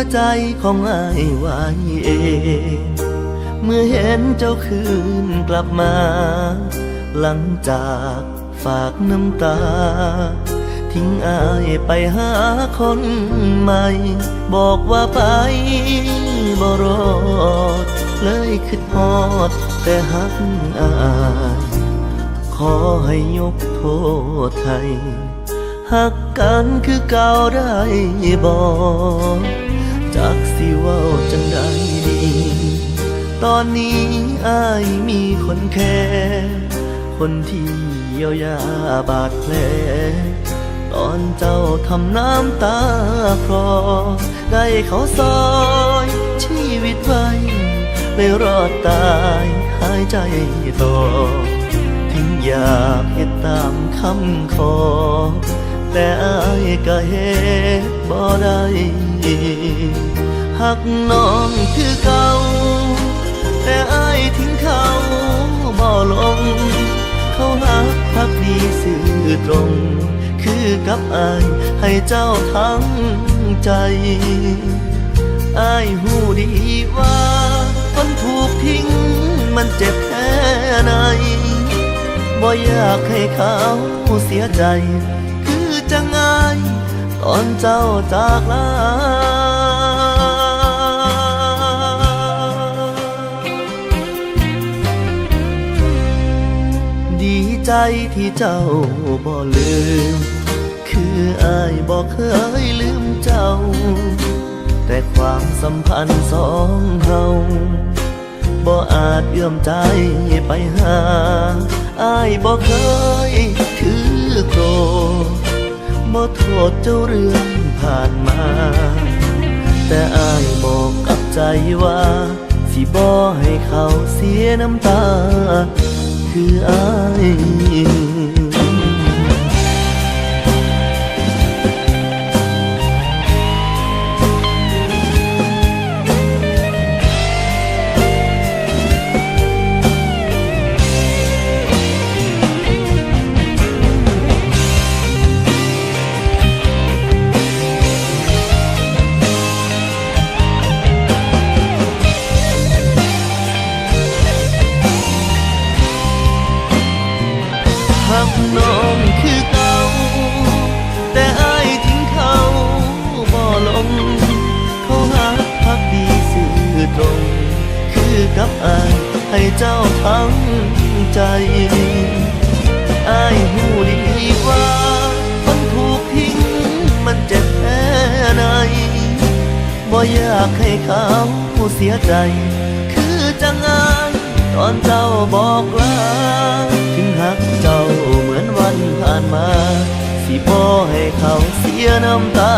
วใจของอายไว้เอง เมื่อเห็นเจ้าคืนกลับมา หลังจากฝากน้ำตา ทิ้งอายไปหาคนใหม่ บอกว่าไปบ่รอด เลยคิดฮอด แต่หักอายขอให้ยกโทษไทยหักกันคือเก่าได้บอก จากสิเว่าจังใดดี ตอนนี้อายมีคนแค่คนที่เยียวยาบาดแผลตอนเจ้าทำน้ำตาคลอได้เขาซอยชีวิตไว้ไม่รอดตายหายใจต่อถึงอยากเฮ็ดตามคำขอ แต่อายก็เฮ็ดบ่ได้ หักน้องคือเก่าแต่อายทิ้งเขาบ่ลง เขาหักพักดีสื่อตรง คือกับอายให้เจ้าทั้งใจอายหูดีว่าคนถูกทิ้งมันเจ็บแค่ไหนบ่อยากให้เขาเสียใจ คือจะง่ายตอนเจ้าจากลา ใจที่เจ้าบ่ลืม คืออายบ่เคยลืมเจ้า แต่ความสัมพันธ์สองเฮาบ่อาจเอื้อมใจไปหาอายบ่เคยถือโกรบ่โทษเจ้าเรื่องผ่านมา แต่อายบอกกับใจว่า สิบ่ให้เขาเสียน้ำตา คืออ้าย กับอายให้เจ้าทั้งใจอายหูดีว่าคนถูกทิ้งมันเจ็บแค่ไหนบ่อยากให้เขาเสียใจ คือจังงานตอนเจ้าบอกลาถึงหักเจ้าเหมือนวันผ่านมา สิบ่ให้เขาเสียน้ำตา